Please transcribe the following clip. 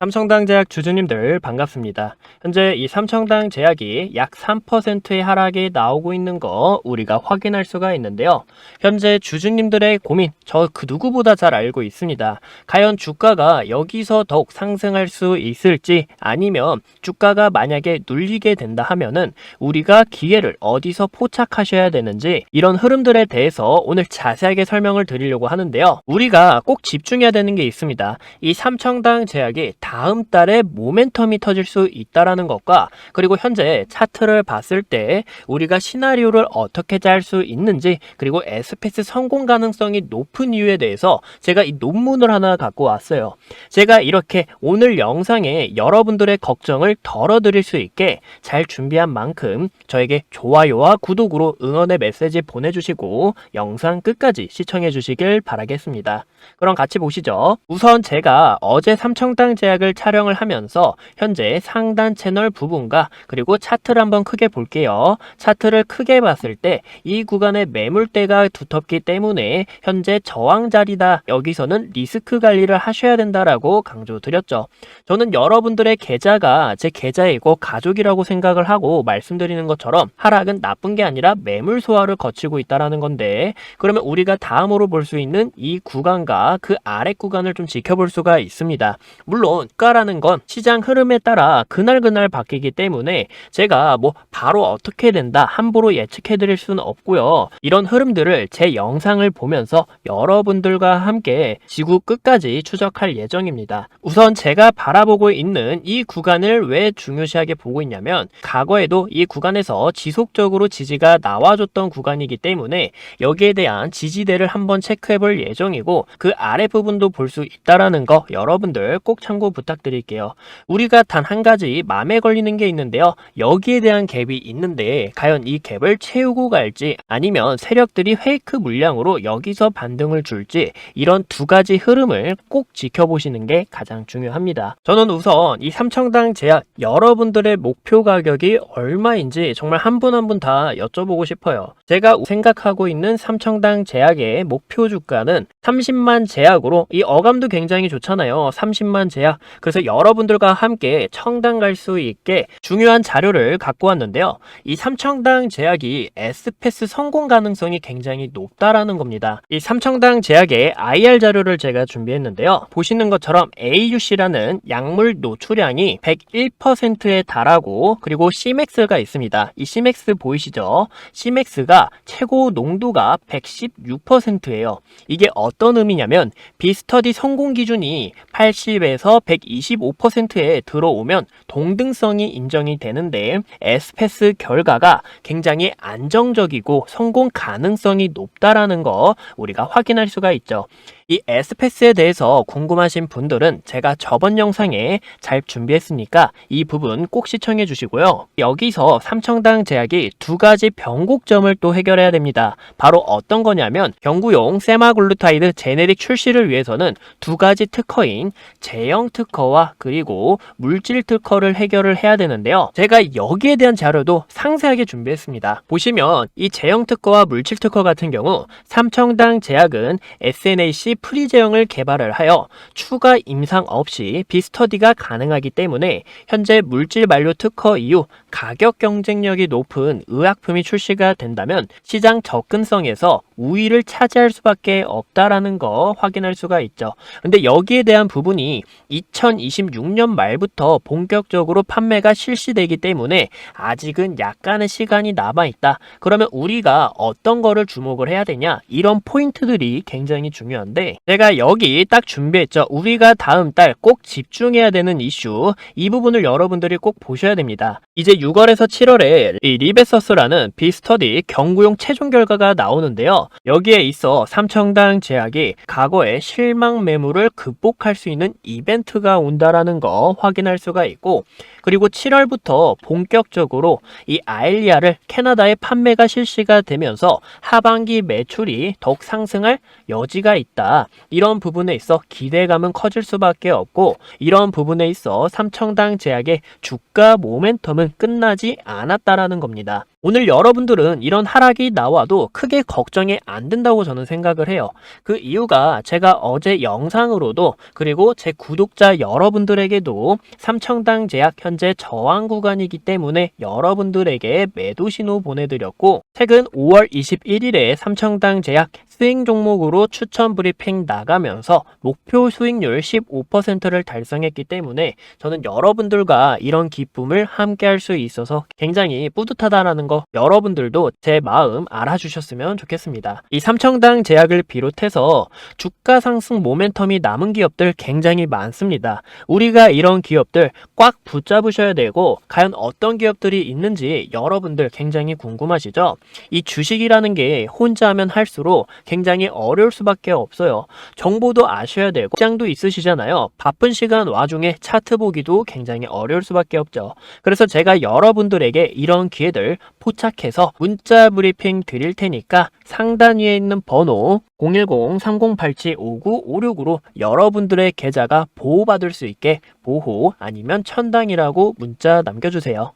삼청당 제약 주주님들 반갑습니다. 현재 이 삼청당 제약이 약 3%의 하락이 나오고 있는 거 우리가 확인할 수가 있는데요. 현재 주주님들의 고민 저 그 누구보다 잘 알고 있습니다. 과연 주가가 여기서 더욱 상승할 수 있을지 아니면 주가가 만약에 눌리게 된다 하면은 우리가 기회를 어디서 포착하셔야 되는지 이런 흐름들에 대해서 오늘 자세하게 설명을 드리려고 하는데요. 우리가 꼭 집중해야 되는 게 있습니다. 이 삼청당 제약이 다음 달에 모멘텀이 터질 수 있다라는 것과 그리고 현재 차트를 봤을 때 우리가 시나리오를 어떻게 짤 수 있는지 그리고 에스페스 성공 가능성이 높은 이유에 대해서 제가 이 논문을 하나 갖고 왔어요. 제가 이렇게 오늘 영상에 여러분들의 걱정을 덜어드릴 수 있게 잘 준비한 만큼 저에게 좋아요와 구독으로 응원의 메시지 보내주시고 영상 끝까지 시청해 주시길 바라겠습니다. 그럼 같이 보시죠. 우선 제가 어제 삼청당 제약 을 촬영을 하면서 현재 상단 채널 부분과 그리고 차트를 한번 크게 볼게요. 차트를 크게 봤을 때 이 구간의 매물대가 두텁기 때문에 현재 저항 자리다. 여기서는 리스크 관리를 하셔야 된다라고 강조드렸죠. 저는 여러분들의 계좌가 제 계좌이고 가족이라고 생각을 하고 말씀드리는 것처럼 하락은 나쁜 게 아니라 매물 소화를 거치고 있다라는 건데 그러면 우리가 다음으로 볼 수 있는 이 구간과 그 아래 구간을 좀 지켜볼 수가 있습니다. 물론 주가라는 건 시장 흐름에 따라 그날그날 바뀌기 때문에 제가 뭐 바로 어떻게 된다 함부로 예측해 드릴 수는 없고요. 이런 흐름들을 제 영상을 보면서 여러분들과 함께 지구 끝까지 추적할 예정입니다. 우선 제가 바라보고 있는 이 구간을 왜 중요시하게 보고 있냐면 과거에도 이 구간에서 지속적으로 지지가 나와줬던 구간이기 때문에 여기에 대한 지지대를 한번 체크해 볼 예정이고 그 아래 부분도 볼 수 있다라는 거 여러분들 꼭 참고 부탁드릴게요. 우리가 단 한 가지 마음에 걸리는 게 있는데요. 여기에 대한 갭이 있는데 과연 이 갭을 채우고 갈지 아니면 세력들이 페이크 물량으로 여기서 반등을 줄지 이런 두 가지 흐름을 꼭 지켜보시는 게 가장 중요합니다. 저는 우선 이 삼청당 제약 여러분들의 목표 가격이 얼마인지 정말 한 분 한 분 다 여쭤보고 싶어요. 제가 생각하고 있는 삼청당 제약의 목표 주가는 30만 제약으로 이 어감도 굉장히 좋잖아요. 30만 제약. 그래서 여러분들과 함께 청당 갈 수 있게 중요한 자료를 갖고 왔는데요. 이 삼청당 제약이 S패스 성공 가능성이 굉장히 높다라는 겁니다. 이 삼청당 제약의 IR 자료를 제가 준비했는데요. 보시는 것처럼 AUC라는 약물 노출량이 101%에 달하고 그리고 CMAX가 있습니다. 이 CMAX 보이시죠? CMAX가 최고 농도가 116%예요. 이게 어떤 의미냐면 비스터디 성공 기준이 80에서 125%에 들어오면 동등성이 인정이 되는데 에스페스 결과가 굉장히 안정적이고 성공 가능성이 높다라는 거 우리가 확인할 수가 있죠. 이 에스페스에 대해서 궁금하신 분들은 제가 저번 영상에 잘 준비했으니까 이 부분 꼭 시청해 주시고요. 여기서 삼청당 제약이 두 가지 변곡점을 또 해결해야 됩니다. 바로 어떤 거냐면 경구용 세마글루타이드 제네릭 출시를 위해서는 두 가지 특허인 제형 특허와 그리고 물질 특허를 해결을 해야 되는데요. 제가 여기에 대한 자료도 상세하게 준비했습니다. 보시면 이 제형 특허와 물질 특허 같은 경우 삼청당 제약은 SNAC 프리 제형을 개발을 하여 추가 임상 없이 비스터디가 가능하기 때문에 현재 물질 만료 특허 이후 가격 경쟁력이 높은 의약품이 출시가 된다면 시장 접근성에서 우위를 차지할 수밖에 없다라는 거 확인할 수가 있죠. 근데 여기에 대한 부분이 2026년 말부터 본격적으로 판매가 실시되기 때문에 아직은 약간의 시간이 남아 있다. 그러면 우리가 어떤 거를 주목을 해야 되냐? 이런 포인트들이 굉장히 중요한데 제가 여기 딱 준비했죠. 우리가 다음 달 꼭 집중해야 되는 이슈 이 부분을 여러분들이 꼭 보셔야 됩니다. 이제 6월에서 7월에 이 리베서스라는 비스터디 경구용 최종 결과가 나오는데요. 여기에 있어 삼청당 제약이 과거의 실망 매물을 극복할 수 있는 이벤트가 온다라는 거 확인할 수가 있고 그리고 7월부터 본격적으로 이 아일리아를 캐나다에 판매가 실시가 되면서 하반기 매출이 더욱 상승할 여지가 있다. 이런 부분에 있어 기대감은 커질 수밖에 없고 이런 부분에 있어 삼청당 제약의 주가 모멘텀은 끝 나지 않았다라는 겁니다. 오늘 여러분들은 이런 하락이 나와도 크게 걱정이 안 된다고 저는 생각을 해요. 그 이유가 제가 어제 영상으로도 그리고 제 구독자 여러분들에게도 삼청당 제약 현재 저항 구간이기 때문에 여러분들에게 매도 신호 보내드렸고 최근 5월 21일에 삼청당 제약 스윙 종목으로 추천 브리핑 나가면서 목표 수익률 15%를 달성했기 때문에 저는 여러분들과 이런 기쁨을 함께 할 수 있어서 굉장히 뿌듯하다라는 거 여러분들도 제 마음 알아주셨으면 좋겠습니다. 이 삼청당 제약을 비롯해서 주가 상승 모멘텀이 남은 기업들 굉장히 많습니다. 우리가 이런 기업들 꽉 붙잡으셔야 되고 과연 어떤 기업들이 있는지 여러분들 굉장히 궁금하시죠? 이 주식이라는 게 혼자 하면 할수록 굉장히 어려울 수밖에 없어요. 정보도 아셔야 되고 장도 있으시잖아요. 바쁜 시간 와중에 차트 보기도 굉장히 어려울 수밖에 없죠. 그래서 제가 여러분들에게 이런 기회들 포착해서 문자 브리핑 드릴 테니까 상단 위에 있는 번호 010-3087-5956으로 여러분들의 계좌가 보호받을 수 있게 보호 아니면 천당이라고 문자 남겨주세요.